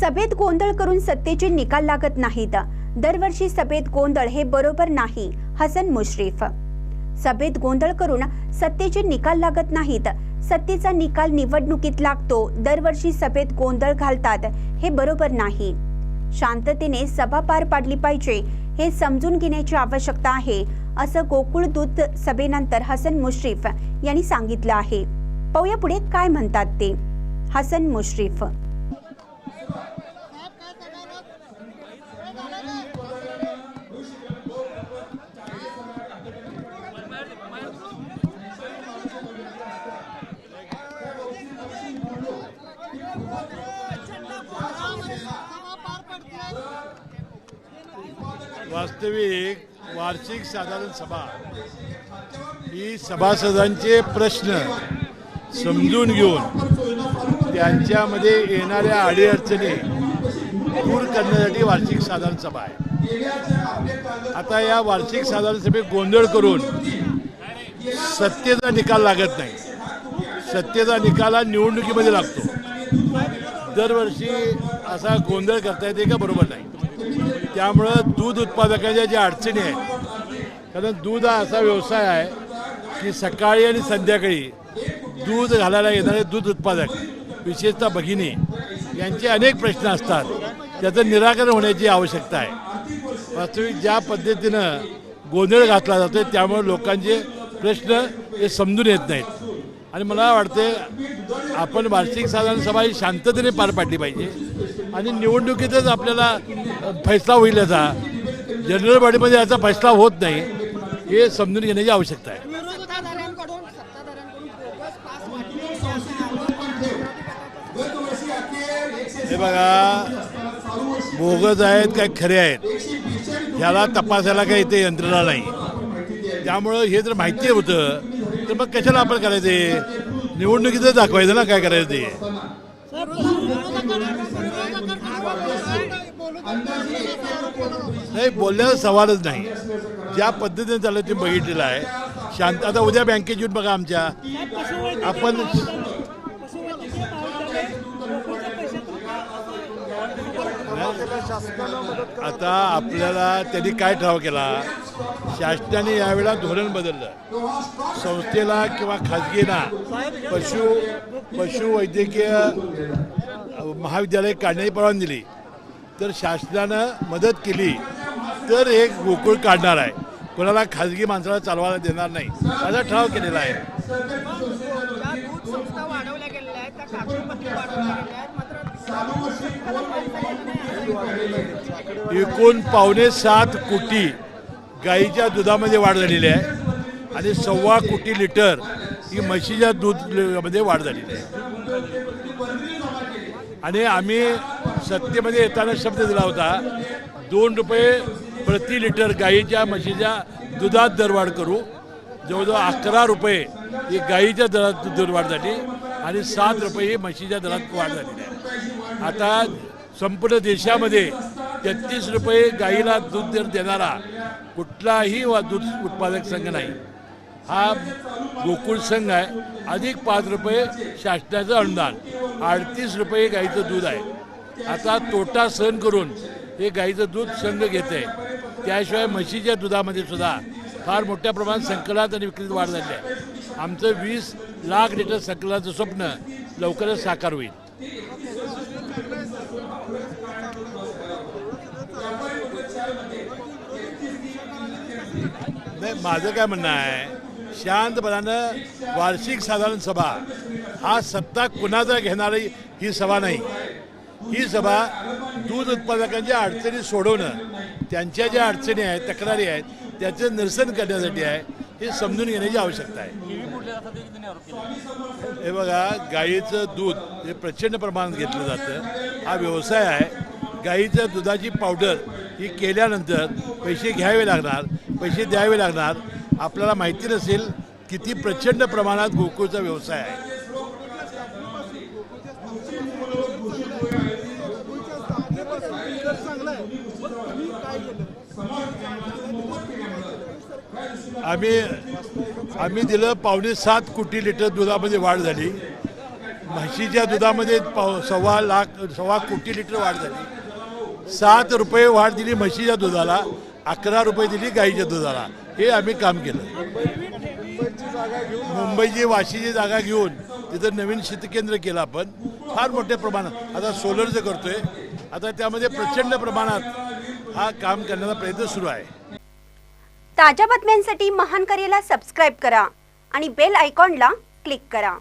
सभेत गोंधळ करून सत्तेचे निकाल लागत नाहीत. दरवर्षी सभेत गोंधळ हे बरोबर नाही हसन मुश्रीफ. सभेत गोंधळ करून सत्तेचे निकाल लागत नाहीत. सत्तेचा निकाल निवडणुकीत लागतो. दरवर्षी सभेत गोंधळ घालतात. हे बरोबर नाही. शांततेने सभा पार पाडली पाहिजे हे समजून घेण्याची आवश्यकता आहे असं गोकुळ दूत सभेनंतर हसन मुश्रीफ यांनी सांगितलं आहे. पाहूया पुढे काय म्हणतात ते. हसन मुश्रीफ वास्तविक वार्षिक साधारण सभा. ही सभासदांचे प्रश्न समजून घेऊन त्यांच्यामध्ये येणाऱ्या अडीअडचणी दूर करण्यासाठी वार्षिक साधारण सभा आहे. आता या वार्षिक साधारण सभेत गोंधळ करून सत्तेचा निकाल लागत नाही. सत्तेचा निकाल हा निवडणुकीमध्ये लागतो. दरवर्षी असा गोंधळ करता येते का? बरोबर नाही. त्यामुळं दूध उत्पादकांच्या ज्या अडचणी आहेत कारण दूध हा असा व्यवसाय आहे की सकाळी आणि संध्याकाळी दूध घालायला येणारे दूध उत्पादक विशेषतः भगिनी यांचे अनेक प्रश्न असतात. त्याचं निराकरण होण्याची आवश्यकता आहे. वास्तविक ज्या पद्धतीनं गोंधळ घातला जातो त्यामुळे लोकांचे प्रश्न हे समजून येत नाहीत. आणि मला वाटते आपण वार्षिक साधारण सभा ही शांततेने पार पाडली पाहिजे. आणि निवडणुकीतच आपल्याला फैसला होईल याचा. जनरल बॉडीमध्ये याचा फैसला होत नाही. हे समजून घेण्याची आवश्यकता आहे. हे बघा. बोगस आहेत काय खरे आहेत? ह्याला तपासायला काही इथे यंत्रणा नाही. त्यामुळं हे जर माहिती होतं तर मग कशाला आपण करायचे? निवडणुकीतच दाखवायचं ना काय करायचं ते? नाही बोलण्याचा सवालच नाही. ज्या पद्धतीने चाललं ते बघितलेलं आहे. शांत आता उद्या बँकेत येऊन बघा आमच्या. आपण आता आपल्याला त्यांनी काय ठराव केला? शासनाने यावेळेला धोरण बदललं. संस्थेला किंवा खाजगीना पशु पशुवैद्यकीय महाविद्यालय काढण्याची परवानगी दिली. तर शासनानं मदत केली तर हे गोकुळ काढणार आहे. कोणाला खाजगी माणसाला चालवायला देणार नाही असा ठराव केलेला आहे. एकूण पावणे सात कोटी गाईच्या दुधामध्ये वाढ झालेली आहे आणि सव्वा कोटी लिटर ही म्हशीच्या दूधमध्ये वाढ झालेली आहे. आणि आम्ही सत्तेमध्ये येताना शब्द दिला होता दोन रुपये प्रति लिटर गाईच्या म्हशीच्या दुधात दरवाढ करू. जवळजवळ अकरा रुपये ही गाईच्या दरात दरवाढ झाली आणि सात रुपये ही म्हशीच्या दरात वाढ झालेली आहे. आता संपूर्ण देशामध्ये तेहतीस रुपये गाईला दूध दर देणारा कुठलाही वा दूध उत्पादक संघ नाही. हा गोकुळ संघ आहे. अधिक पाच रुपये शासनाचं अनुदान. अडतीस रुपये गाईचं दूध आहे. आता तोटा सहन करून हे गाईचं दूध संघ घेते त्याशिवाय म्हशीच्या दुधामध्ये सुद्धा फार मोठ्या प्रमाणात संकलात आणि विक्रीत वाढ झाली आहे. आमचं वीस लाख लिटर संकलनाचं स्वप्न लवकरच साकार होईल. नाही माझं काय म्हणणं आहे? शांतपणानं वार्षिक साधारण सभा. हा सत्ता कुणाचा घेणारी ही सभा नाही. ही सभा दूध उत्पादकांच्या अडचणी सोडवणं त्यांच्या ज्या अडचणी आहेत तक्रारी आहेत त्याचं निरसन करण्यासाठी आहे हे समजून घेण्याची आवश्यकता आहे. हे बघा गाईचं दूध हे प्रचंड प्रमाणात घेतलं जातं. हा व्यवसाय आहे. गाईच्या दुधाची पावडर ही केल्यानंतर पैसे घ्यावे लागणार. पैसे द्यावे लागणार आपल्याला माहिती नसेल किती प्रचंड प्रमाणात गोकुळचा व्यवसाय आहे. आम्ही आम्ही दिलं पावणे सात कोटी लिटर दुधामध्ये वाढ झाली. म्हशीच्या दुधामध्ये पाव सव्वा लाख सव्वा कोटी लिटर वाढ झाली. सात रुपये वाढ दिली म्हशीच्या दुधाला. अकरा रुपये दिली गाईच्या दुधाला हे आम्ही काम केलं. मुंबईची वाशीची जागा घेऊन तिथं नवीन शेतकेंद्र केलं आपण. फार मोठ्या प्रमाणात. आता सोलरचं करतोय आता त्यामध्ये प्रचंड प्रमाणात हा काम करण्याचा प्रयत्न सुरू आहे. ताज्या बातम्यांसाठी महान करेला सबस्क्राईब करा आणि बेल आयकॉनला क्लिक करा.